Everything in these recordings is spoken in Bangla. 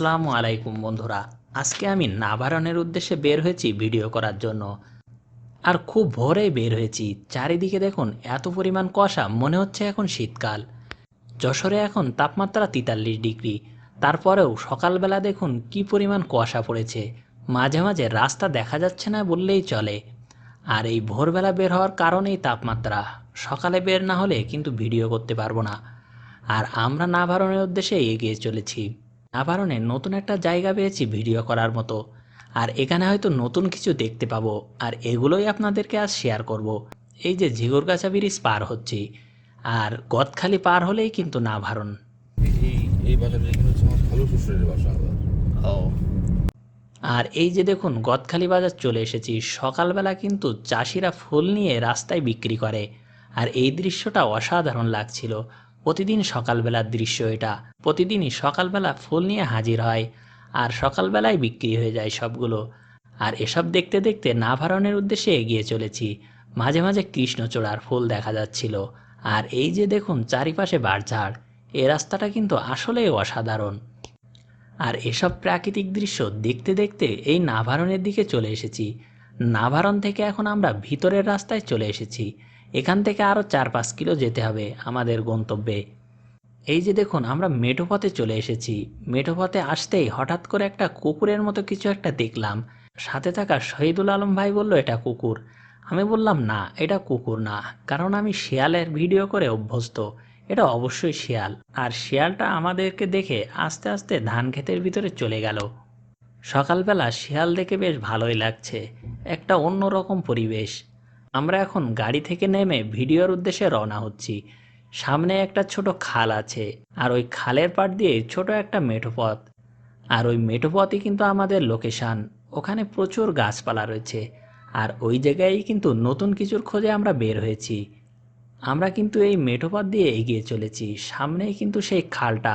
আসসালামু আলাইকুম বন্ধুরা। আজকে আমি নাভারণের উদ্দেশ্যে বের হয়েছি ভিডিও করার জন্য। আর খুব ভোরে বের হয়েছি। চারিদিকে দেখুন, এত পরিমাণ কুয়াশা, মনে হচ্ছে এখন শীতকাল। যশোরে এখন তাপমাত্রা তেতাল্লিশ ডিগ্রি। তারপরেও সকালবেলা দেখুন কি পরিমাণ কুয়াশা পড়েছে। মাঝে মাঝে রাস্তা দেখা যাচ্ছে না বললেই চলে। আর এই ভোরবেলা বের হওয়ার কারণেই তাপমাত্রা। সকালে বের না হলে কিন্তু ভিডিও করতে পারব না। আর আমরা নাভারণের উদ্দেশ্যে এগিয়ে চলেছি। নাভারণে নতুন একটা জায়গা পেয়েছি ভিডিও করার মতো। আর এখানে হয়তো নতুন কিছু দেখতে পাবো। আর এগুলোই আপনাদেরকে আজ শেয়ার করব। এই যে ঝিগরগাছা ব্রিজ পার হচ্ছি। আর গদখালি পার হলেই কিন্তু নাভারণ এই আবার। ও। আর এই যে দেখুন গদখালি বাজার চলে এসেছি। সকালবেলা কিন্তু চাষিরা ফুল নিয়ে রাস্তায় বিক্রি করে। আর এই দৃশ্যটা অসাধারণ লাগছিল। প্রতিদিন সকালবেলার দৃশ্য এটা। প্রতিদিনই সকালবেলা ফুল নিয়ে হাজির হয় আর সকালবেলায় বিক্রি হয়ে যায় সবগুলো। আর এসব দেখতে দেখতে নাভারণের উদ্দেশ্যে এগিয়ে চলেছি। মাঝে মাঝে কৃষ্ণচূড়ার ফুল দেখা যাচ্ছিল। আর এই যে দেখুন, চারিপাশে বাড়ঝাড়, এ রাস্তাটা কিন্তু আসলেই অসাধারণ। আর এসব প্রাকৃতিক দৃশ্য দেখতে দেখতে এই নাভারণের দিকে চলে এসেছি। নাভারণ থেকে এখন আমরা ভিতরের রাস্তায় চলে এসেছি। এখান থেকে আরও চার পাঁচ কিলো যেতে হবে আমাদের গন্তব্যে। এই যে দেখুন, আমরা মেঠোপথে চলে এসেছি। মেঠোপথে আসতেই হঠাৎ করে একটা কুকুরের মতো কিছু একটা দেখলাম। সাথে থাকা শহীদুল আলম ভাই বলল, এটা কুকুর। আমি বললাম, না, এটা কুকুর না, কারণ আমি শিয়ালের ভিডিও করে অভ্যস্ত। এটা অবশ্যই শিয়াল। আর শিয়ালটা আমাদেরকে দেখে আস্তে আস্তে ধান ক্ষেতের ভিতরে চলে গেল। সকালবেলা শিয়াল দেখে বেশ ভালোই লাগছে। একটা অন্যরকম পরিবেশ। আমরা এখন গাড়ি থেকে নেমে ভিডিওর উদ্দেশ্যে রওনা হচ্ছি। সামনে একটা ছোট খাল আছে, আর ওই খালের পাড় দিয়ে ছোট একটা মেঠোপথ আর ওই মেঠোপথই কিন্তু আমাদের লোকেশান। ওখানে প্রচুর গাছপালা রয়েছে, আর ওই জায়গায় কিন্তু নতুন কিছুর খোঁজে আমরা বের হয়েছি। আমরা কিন্তু এই মেঠোপথ দিয়ে এগিয়ে চলেছি, সামনেই কিন্তু সেই খালটা।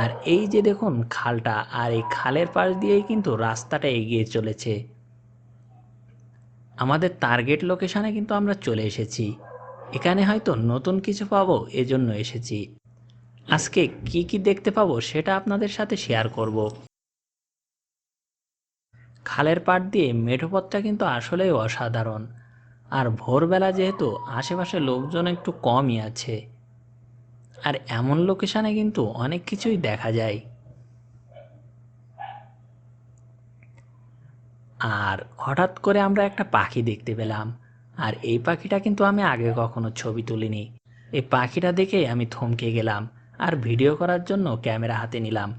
আর এই যে দেখুন খালটা, আর এই খালের পাশ দিয়েই কিন্তু রাস্তাটা এগিয়ে চলেছে। আমাদের টার্গেট লোকেশানে কিন্তু আমরা চলে এসেছি। এখানে হয়তো নতুন কিছু পাবো, এজন্য এসেছি। আজকে কি কি দেখতে পাবো সেটা আপনাদের সাথে শেয়ার করব। খালের পাড় দিয়ে মেঠোপথটা কিন্তু আসলেই অসাধারণ। আর ভোরবেলা যেহেতু আশেপাশে লোকজন একটু কমই আছে। আর এমন লোকেশানে কিন্তু অনেক কিছুই দেখা যায়। আর হঠাৎ করে আমরা একটা পাখি দেখতে পেলাম। আর এই পাখিটা কিন্তু আমি আগে কখনো ছবি তুলিনি। এই পাখিটা দেখে আমি থমকে গেলাম আর ভিডিও করার জন্য ক্যামেরা হাতে নিলাম।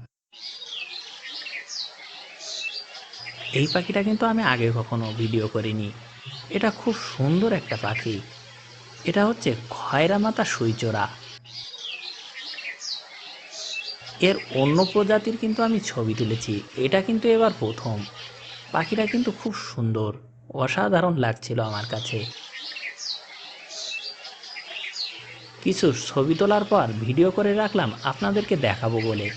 এই পাখিটা কিন্তু আমি আগে কখনো ভিডিও করিনি। এটা খুব সুন্দর একটা পাখি। এটা হচ্ছে খয়রা মাতা সুইচোরা। এর অন্য প্রজাতির কিন্তু আমি ছবি তুলেছি। এটা কিন্তু এবার প্রথম। পাখিটা কিন্তু খুব সুন্দর। অসাধারণ লাগছিল আমার কাছে। কিছু ছবি তোলার পর ভিডিও করে রাখলাম আপনাদেরকে দেখাবো বলে।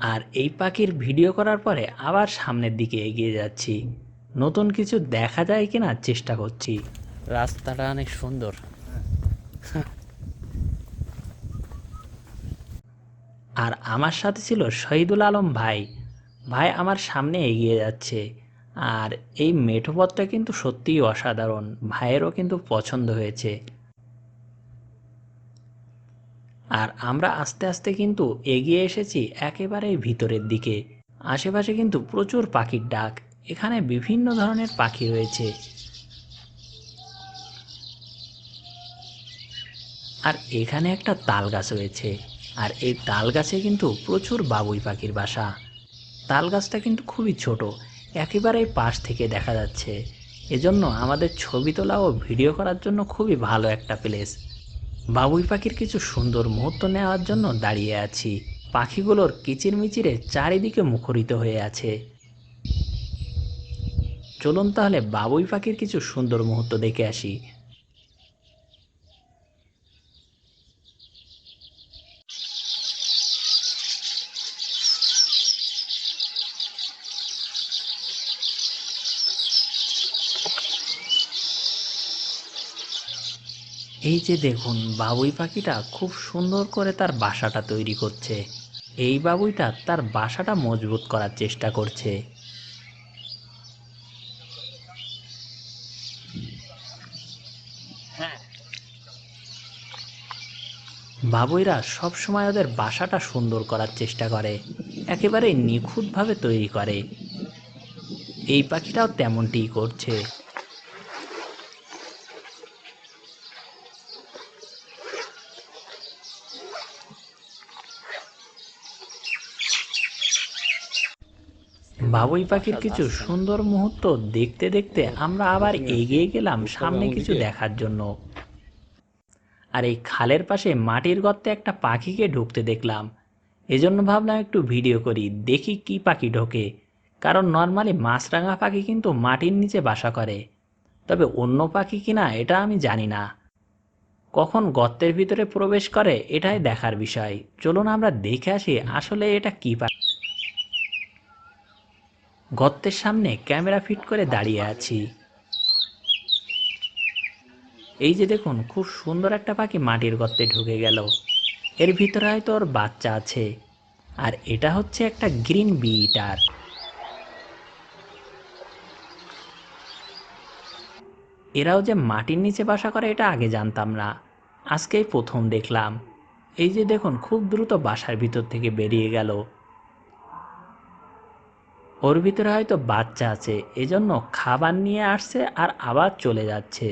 আর এই পাখির ভিডিও করার পরে আবার সামনের দিকে এগিয়ে যাচ্ছি। নতুন কিছু দেখা যায় কিনা চেষ্টা করছি। রাস্তাটা অনেক সুন্দর। আর আমার সাথে ছিল শহীদুল আলম ভাই। ভাই, আমার সামনে এগিয়ে যাচ্ছে। আর এই মেঠোপথটা কিন্তু সত্যিই অসাধারণ। ভাইয়েরও কিন্তু পছন্দ হয়েছে। আর আমরা আস্তে আস্তে কিন্তু এগিয়ে এসেছি একেবারেই ভিতরের দিকে। আশেপাশে কিন্তু প্রচুর পাখির ডাক। এখানে বিভিন্ন ধরনের পাখি রয়েছে। আর এখানে একটা তাল গাছ রয়েছে। আর এই তাল গাছে কিন্তু প্রচুর বাবুই পাখির বাসা। তাল গাছটা কিন্তু খুবই ছোট, একেবারেই পাশ থেকে দেখা যাচ্ছে। এজন্য আমাদের ছবি তোলা ও ভিডিও করার জন্য খুবই ভালো একটা প্লেস। বাবুই পাখির কিছু সুন্দর মুহূর্ত নেওয়ার জন্য দাঁড়িয়ে আছি। পাখিগুলোর কিচিরমিচিরে চারিদিকে মুখরিত হয়ে আছে। চলুন তাহলে বাবুই পাখির কিছু সুন্দর মুহূর্ত দেখে আসি। এই যে দেখুন বাবুই পাখিটা খুব সুন্দর করে তার বাসাটা তৈরি করছে। এই বাবুইটা তার বাসাটা মজবুত করার চেষ্টা করছে। বাবুইরা সবসময় ওদের বাসাটা সুন্দর করার চেষ্টা করে একেবারে নিখুঁতভাবে তৈরি করে। এই পাখিটাও তেমনটিই করছে। বাবুই পাখির কিছু সুন্দর মুহূর্ত দেখতে দেখতে আমরা আবার এগিয়ে গেলাম সামনে কিছু দেখার জন্য। আর এই খালের পাশে মাটির গর্তে একটা পাখিকে ঢুকতে দেখলাম। এজন্য ভাবলাম একটু ভিডিও করি দেখি কি পাখি ঢোকে। কারণ নর্মালি মাছরাঙা পাখি কিন্তু মাটির নিচে বাসা করে। তবে অন্য পাখি কিনা এটা আমি জানি না। কখন গর্তের ভিতরে প্রবেশ করে এটাই দেখার বিষয়। চলুন আমরা দেখে আসি আসলে এটা কি পাখি। গর্তের সামনে ক্যামেরা ফিট করে দাঁড়িয়ে আছি। এই যে দেখুন, খুব সুন্দর একটা পাখি মাটির গর্তে ঢুকে গেল। এর ভিতরে হয়তো ওর বাচ্চা আছে। আর এটা হচ্ছে একটা গ্রিন বিটার। এরাও যে মাটির নিচে বাসা করে, এটা আগে জানতাম না। আজকেই প্রথম দেখলাম। এই যে দেখুন, খুব দ্রুত বাসার ভিতর থেকে বেরিয়ে গেল। ওর ভিতরে হয়তো বাচ্চা আছে, এজন্য খাবার নিয়ে আসছে আর আবার চলে যাচ্ছে।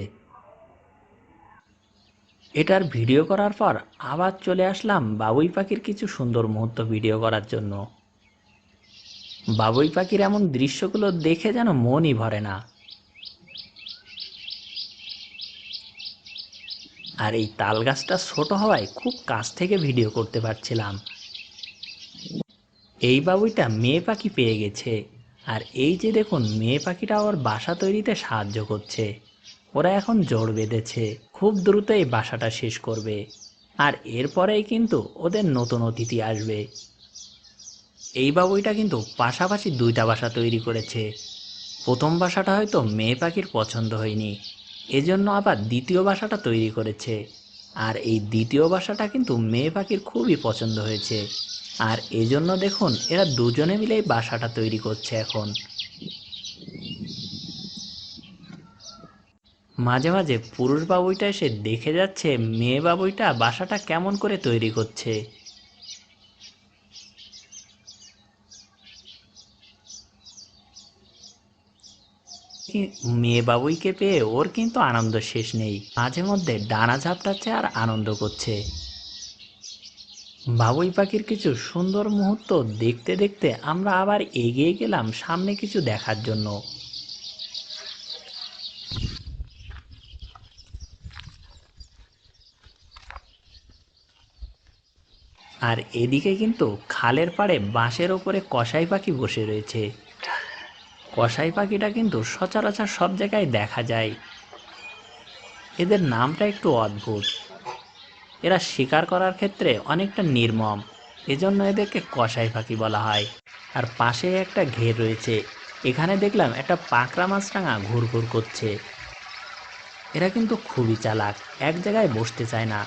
এটার ভিডিও করার পর আবার চলে আসলাম বাবুই পাখির কিছু সুন্দর মুহূর্ত ভিডিও করার জন্য। বাবুই পাখির এমন দৃশ্যগুলো দেখে যেন মনই ভরে না। আর এই তাল গাছটা ছোট হওয়ায় খুব কাছ থেকে ভিডিও করতে পারছিলাম। এই বাবুইটা মেয়ে পাখি পেয়ে গেছে। আর এই যে দেখুন, মেয়ে পাখিটা ওর বাসা তৈরিতে সাহায্য করছে। ওরা এখন জোর বেঁধেছে, খুব দ্রুত এই বাসাটা শেষ করবে। আর এরপরেই কিন্তু ওদের নতুন অতিথি আসবে। এই বাবুইটা কিন্তু পাশাপাশি দুইটা বাসা তৈরি করেছে। প্রথম বাসাটা হয়তো মেয়ে পাখির পছন্দ হয়নি, এজন্য আবার দ্বিতীয় বাসাটা তৈরি করেছে। আর এই দ্বিতীয় বাসাটা কিন্তু মেয়ে পাখির খুবই পছন্দ হয়েছে। আর এজন্য দেখুন, এরা দুজনে মিলেই বাসাটা তৈরি করছে এখন। মাঝে মাঝে পুরুষ বাবুইটা এসে দেখে যাচ্ছে মেয়ে বাবুইটা বাসাটা কেমন করে তৈরি করছে। মেয়ে বাবুইকে পেয়ে ওর কিন্তু আনন্দ শেষ নেই। মাঝে মধ্যে ডানা ঝাপটাচ্ছে আর আনন্দ করছে। বাবুই পাখির কিছু সুন্দর মুহূর্ত দেখতে দেখতে আমরা আবার এগিয়ে গেলাম সামনে কিছু দেখার জন্য। আর এদিকে কিন্তু খালের পাড়ে বাঁশের ওপরে কসাই পাখি বসে রয়েছে। কসাই পাখিটা কিন্তু সচরাচর সব জায়গায় দেখা যায়। এদের নামটা একটু অদ্ভুত। এরা শিকার করার ক্ষেত্রে অনেকটা নির্মম। এজন্য এদেরকে কসাই পাখি বলা হয়। আর পাশে একটা ঘের রয়েছে। এখানে দেখলাম একটা পাকড়া মাছরাঙা ঘুরঘুর করছে। এরা কিন্তু খুবই চালাক, এক জায়গায় বসতে চায় না।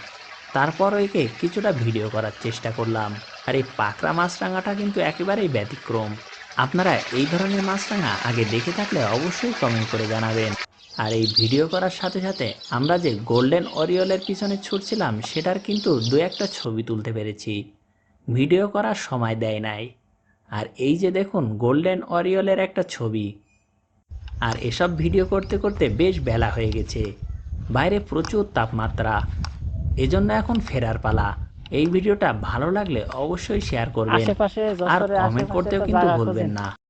তারপর একে কিছুটা ভিডিও করার চেষ্টা করলাম। আর এই পাকড়া মাছরাঙাটা কিন্তু একেবারেই ব্যতিক্রম। আপনারা এই ধরনের মাছরাঙা আগে দেখে থাকলে অবশ্যই কমেন্ট করে জানাবেন। আর এই ভিডিও করার সাথে সাথে আমরা যে গোল্ডেন অরিয়লের পিছনে ছুটছিলাম সেটার কিন্তু দু একটা ছবি তুলতে পেরেছি। ভিডিও করার সময় দেয় নাই। আর এই যে দেখুন গোল্ডেন অরিয়লের একটা ছবি। আর এসব ভিডিও করতে করতে বেশ বেলা হয়ে গেছে। বাইরে প্রচুর তাপমাত্রা। এজন্য এখন ফেরার পালা। এই ভিডিওটা ভালো লাগলে অবশ্যই শেয়ার করবেন। আর কমেন্ট করতেও কিন্তু ভুলবেন না।